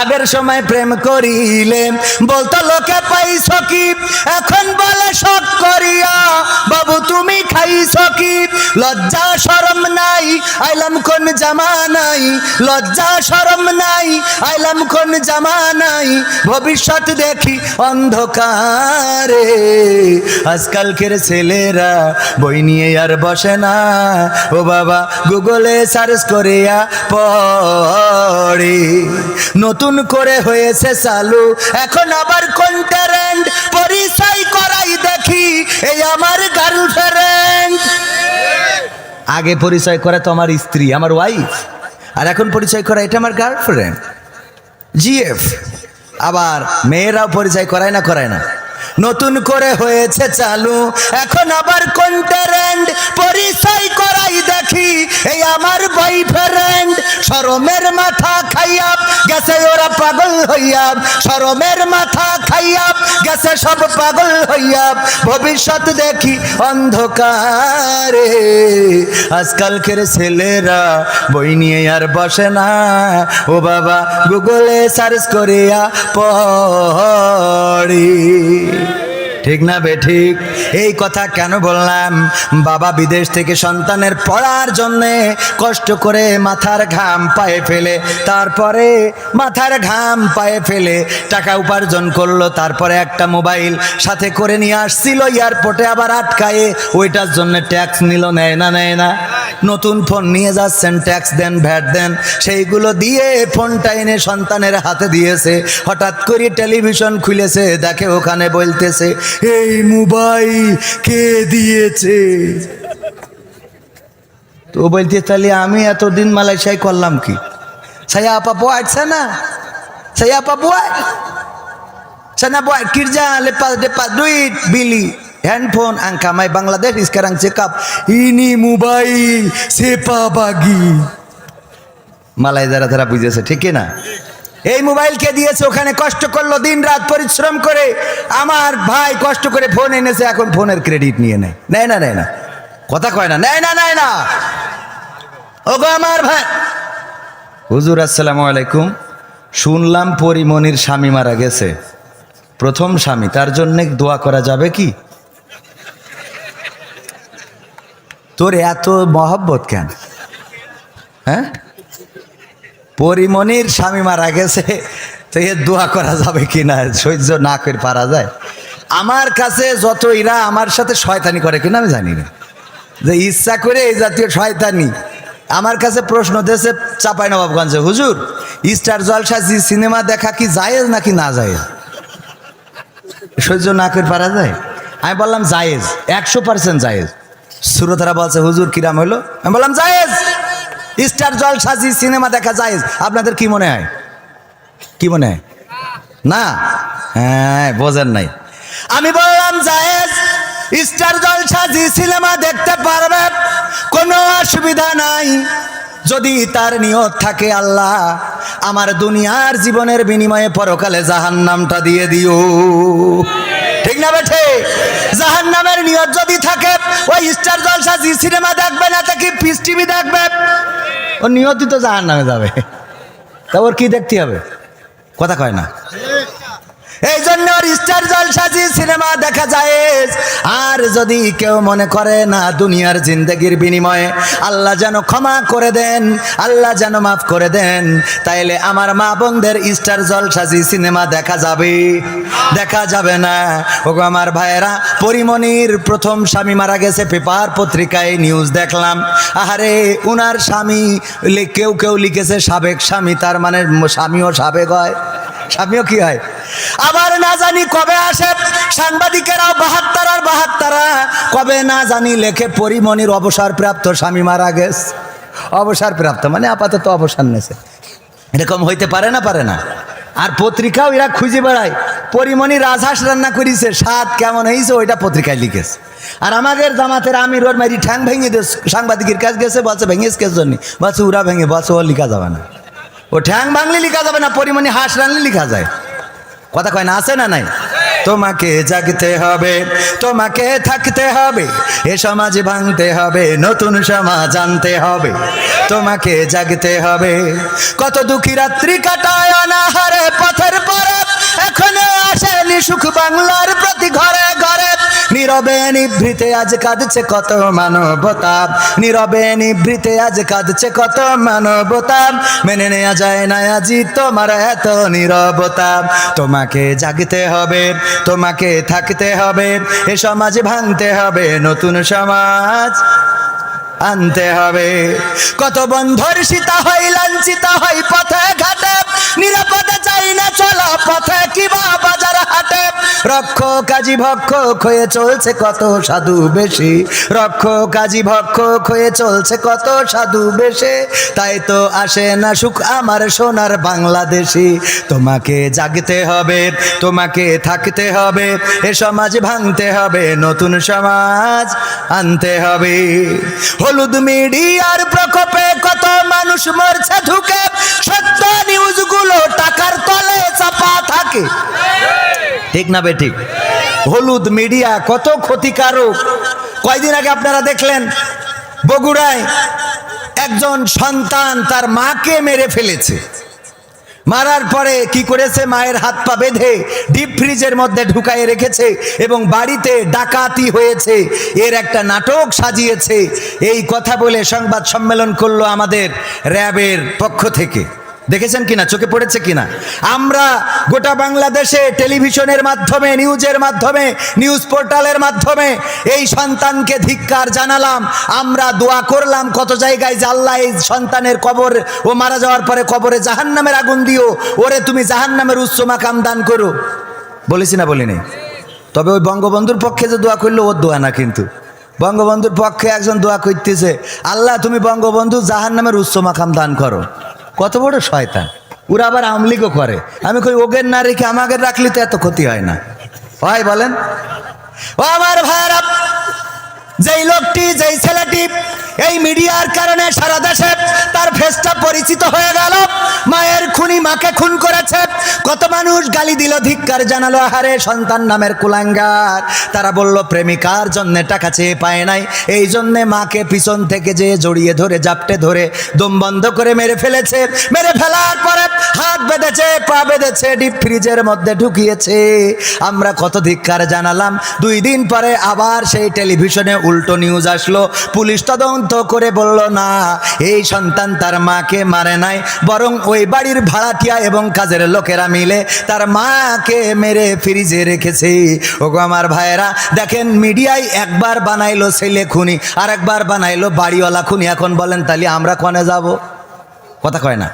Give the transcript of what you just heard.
আগের সময় প্রেম করিলে বলতো, লোকে পাইছ কি? এখন বলে সব করিয়া। বাবু, তুমি খাইছ কি? লজ্জা, শরম নাই, আইলাম কোন জামা নাই। লজ্জা, শরম নাই, আইলাম কোন জামা নাই। ভবিষ্যৎ দেখি অন্ধকারে। আজকালকের ছেলেরা বই নিয়ে আর বসে না। ও বাবা, গুগলে সার্চ করিয়া পড়ে। নতুন করে হয়েছে চালু। এখন আবার কোন ট্যারেন্ট পরিচয় করাই দেখি, এই আমার গার্লফ্রেন্ড আগে পরিচয় করে তো আমার স্ত্রী, আমার ওয়াইফ আর এখন পরিচয় করা এটা আমার গার্লফ্রেন্ড জিএফ আবার মেয়েরাও পরিচয় করায় না করায় না। নতুন করে হয়েছে চালু। এখন আবার কোন ট্যারেন্ট পরিচয় করাই দেখি, এই আমার বয়ফ্রেন্ড শরমের মাথা খাইয়া গেছে ওরা পাগল হইয়া। শরমের মাথা খাইয়া গেছে সব পাগল হইয়া। ভবিষ্যৎ দেখি অন্ধকারে। আজকালকের ছেলেরা বই নিয়ে আর বসে না। ও বাবা, গুগলে সার্চ করিয়া পড়ি। ঠিক না বে ঠিক? এই কথা কেন বললাম? বাবা বিদেশ থেকে সন্তানের পড়ার জন্যে কষ্ট করে মাথার ঘাম পায়ে ফেলে, তারপরে মাথার ঘাম পায়ে ফেলে টাকা উপার্জন করল, তারপরে একটা মোবাইল সাথে করে নিয়ে আসছিল, এয়ারপোর্টে আবার আটকায়ে, ওইটার জন্য ট্যাক্স নিল, নেয় না নেয় না। নতুন ফোন নিয়ে যাচ্ছেন, ট্যাক্স দেন, ভ্যাট দেন, সেইগুলো দিয়ে ফোনটা এনে সন্তানের হাতে দিয়েছে। হঠাৎ করে টেলিভিশন খুলেছে, দেখে ওখানে বলতেছে এই মোবাইল কে দিয়েছে? তো বলতে তাহলে আমি এতদিন মালাই মালয়েশিয়ায় করলাম কি? সাইয়া আপা বয় আছে না সাইয়া আপা বয়। সানা বয়, কিরজা লেপা লেপা দুই বিলি। হ্যান্ডফোন আংকামাই বাংলাদেশ ইস্কারাং চেকআপ। ইনি মোবাইল সেপা বাগি। মালাই যারা তারা বুঝেছে, ঠিক না? এই মোবাইল কে দিয়েছে ওখানে কষ্ট করল দিন রাত পরিশ্রম করে। আমার ভাই কষ্ট করে ফোন এনেছে এখন ফোনের ক্রেডিট নিয়ে নেয়। নেয় না নেয় না। কথা কয় না নেয় না নেয় না। ওগো আমার ভাই। হুজুর আসসালামু আলাইকুম। শুনলাম পরিমণির স্বামী মারা গেছে। প্রথম স্বামী তার জন্য দোয়া করা যাবে কি? তোর এত মহব্বত কেন? হ্যাঁ? পরিমণির স্বামী মারা গেছে, তো এর দোয়া করা যাবে কি না সহ্য না করে পারা যায়। আমার কাছে যত এরা আমার সাথে শয়তানি করে কিনা আমি জানি না। যে ইচ্ছা করে এই জাতীয় শয়তানি। আমার কাছে প্রশ্ন দিয়েছে চাপাই নবাবগঞ্জে, হুজুর, স্টার জলসা জি সিনেমা দেখা কি জায়েজ নাকি না জায়েজ? সহ্য না করে পারা যায়। আমি বললাম, জায়েজ, একশো পার্সেন্ট জায়েজ। সুরতারা বলছে, হুজুর, কিরাম হইল? আমি বললাম, জায়েজ। স্টার জল সাজি সিনেমা দেখা জায়েজ আপনাদের কি মনে হয়? কি মনে হয়? না? হ্যাঁ বোঝেন নাই। আমি বললাম, জায়েজ, স্টার জলসা জি সিনেমা দেখতে পারবে, কোনো অসুবিধা নাই। যদি তার নিয়ত থাকে আল্লাহ, আমার দুনিয়ার জীবনের বিনিময়ে পরকালে জাহান নামটা দিয়ে দিও। ঠিক না বেঠে? জাহান নামের নিয়ত যদি থাকে ওই স্টার জলসা জি সিনেমা দেখবে না তা কি পিস টিভি দেখবে? ও নিয়তি তো জাহান নামে যাবে। তা ওর কি দেখতে হবে? কথা কয় না। এই জন্য স্টার জলসাজি সিনেমা দেখা যায়। আর যদি কেউ মনে করে না দুনিয়ার জিন্দগির বিনিময়ে, আল্লাহ যেন ক্ষমা করে দেন, আল্লাহ যেন মাফ করে দেন, তাইলে আমার মা বোনদের স্টার জলসাজি সিনেমা দেখা যাবে। দেখা যাবে না। ওগো আমার ভাইয়েরা পরিমণির প্রথম স্বামী মারা গেছে পেপার পত্রিকায় নিউজ দেখলাম। আহারে, উনার স্বামী কেউ কেউ লিখেছে সাবেক স্বামী, তার মানে স্বামীও সাবেক হয়। স্বামীও কি হয়? আবার না জানি কবে আসে সাংবাদিকেরাও বাহাত্তর আর বাহাত্তরা। কবে না জানি লেখে পরিমণির অবসরপ্রাপ্ত স্বামী মারা গেছে। অবসরপ্রাপ্ত মানে আপাতত অবসর নেছে। এরকম হইতে পারে না পারে না। আর পত্রিকাও এরা খুঁজে বেড়ায়। পরিমণি রাজহাঁস রান্না করিছে, স্বাদ কেমন হয়েছে ওইটা পত্রিকায় লিখেছে। আর আমাদের জামাতের আমির ওর মারি ঠ্যাং ভেঙে দিয়ে সাংবাদিকের কাছে গেছে, বলছে, ভেঙেছে কেস জন্য? বলছে উরা ভেঙে, বলছে ও লিখা যাবে না। ও ঠ্যাং বাংলি লিখা যাবে না, পরিমণি হাঁস রাঙলি লিখা যায়। কথা কয় না, আছে না নাই? তোমাকে জাগতে হবে, তোমাকে থাকতে হবে, এ সমাজ ভাঙতে হবে, নতুন সমাজ আনতে হবে। তোমাকে জাগতে হবে, কত দুঃখী রাত্রি কাটায় অনাহারে পথের পর এখনও আসেনি সুখ বাংলার নীরবে নিভৃতে আজ কাঁদছে কত মানবতা। নীরবে নিভৃতে আজ কাঁদছে কত মানবতা। মেনে নেওয়া যায় না আজি তোমার এত নীরবতা। তোমাকে জাগতে হবে, তোমাকে থাকতে হবে, এ সমাজ ভাঙতে হবে, নতুন সমাজ আনতে হবে। কত বন্ধর সীতা হয়, লাঞ্ছিত হয়, পথে ঘাটে নিরাপদে চাই না, চলা পথে কিবা বাজার হাটে। রক্ষ কাজী ভক্ষ হয়ে চলছে কত সাধু বেশি। রক্ষ কাজী ভক্ষ হয়ে চলছে কত সাধু তাই তো আসে না সুখ আমার সোনার বাংলাদেশি। তোমাকে জাগতে হবে, তোমাকে থাকতে হবে, এ সমাজ ভাঙতে হবে, নতুন সমাজ আনতে হবে। হলুদ মিডিয়ার প্রকোপে কত মানুষ মরছে ঢুকে সত্য নিউজগুলো টাকার তলে চাপা থাকে। ঠিক না বে ঠিক? হলুদ মিডিয়া কত ক্ষতিকারক। কয়দিন আগে আপনারা দেখলেন, বগুড়ায় একজন সন্তান তার মাকে মেরে ফেলেছে। মারার পরে কি করেছে? মায়ের হাত পা বেঁধে ডিপ ফ্রিজের মধ্যে ঢুকায় রেখেছে এবং বাড়িতে ডাকাতি হয়েছে। এর একটা নাটক সাজিয়েছে। এই কথা বলে সংবাদ সম্মেলন করল আমাদের র্যাবের পক্ষ থেকে। দেখেছেন কিনা? চোখে পড়েছে কিনা? আমরা গোটা বাংলাদেশে টেলিভিশনের মাধ্যমে, নিউজের মাধ্যমে, নিউজ পোর্টালের মাধ্যমে এই সন্তানকে ধিক্কার জানালাম। আমরা দোয়া করলাম, কত জায়গায় আল্লাহ এই সন্তানের কবর ও মারা যাওয়ার পরে কবরে জাহান্নামের আগুন দিও, ওরে তুমি জাহান্নামের উচ্চ মাকাম দান করো। বলেছি না বলিনি? তবে ওই বঙ্গবন্ধুর পক্ষে যে দোয়া করল, ওর দোয়া না কিন্তু। বঙ্গবন্ধুর পক্ষে একজন দোয়া করতেছে, আল্লাহ তুমি বঙ্গবন্ধু জাহান্নামের উচ্চ মাকাম দান করো। কত বড় শয়তান? ওরা আবার আমলিগও করে। আমি কই, ওগের না রেখে আমাকে রাখলে তো এত ক্ষতি হয় না। ভাই বলেন? ও আমার ভাইরা যেই লোকটি, যেই ছেলেটি এই মিডিয়ার কারণে সারা দেশে তার ফেসটা পরিচিত হয়ে গেল। মায়ের খুনি মাকে খুন করেছে। কত মানুষ গালি দিল, ধিক্কার জানালো, আহারে সন্তান নামের কুলাঙ্গার। তারা বলল, প্রেমিকার জন্য টাকা চেয়ে পায় নাই। এই জন্যে মাকে পিছন থেকে যে জড়িয়ে ধরে, জাপটে ধরে দম বন্ধ করে মেরে ফেলেছে। মেরে ফেলার পরে হাত বেঁধেছে, পা বেঁধেছে ডিপ ফ্রিজের মধ্যে ঢুকিয়েছে। আমরা কত ধিক্কার জানালাম। দুই দিন পরে আবার সেই টেলিভিশনে উল্টো নিউজ আসলো। পুলিশ তদন্ত করে বলল, না, এই সন্তান তার মাকে মারে নাই, বরং ওই বাড়ির ভাড়াটিয়া এবং কাজের লোকেরা মিলে তার মাকে মেরে ফ্রিজে রেখেছে। ওগো আমার ভাইয়েরা, দেখেন মিডিয়ায় একবার বানাইলো ছেলে খুনি আর একবার বানাইলো বাড়িওয়ালা খুনি। এখন বলেন, তাহলে আমরা কনে যাব? কথা কয় না।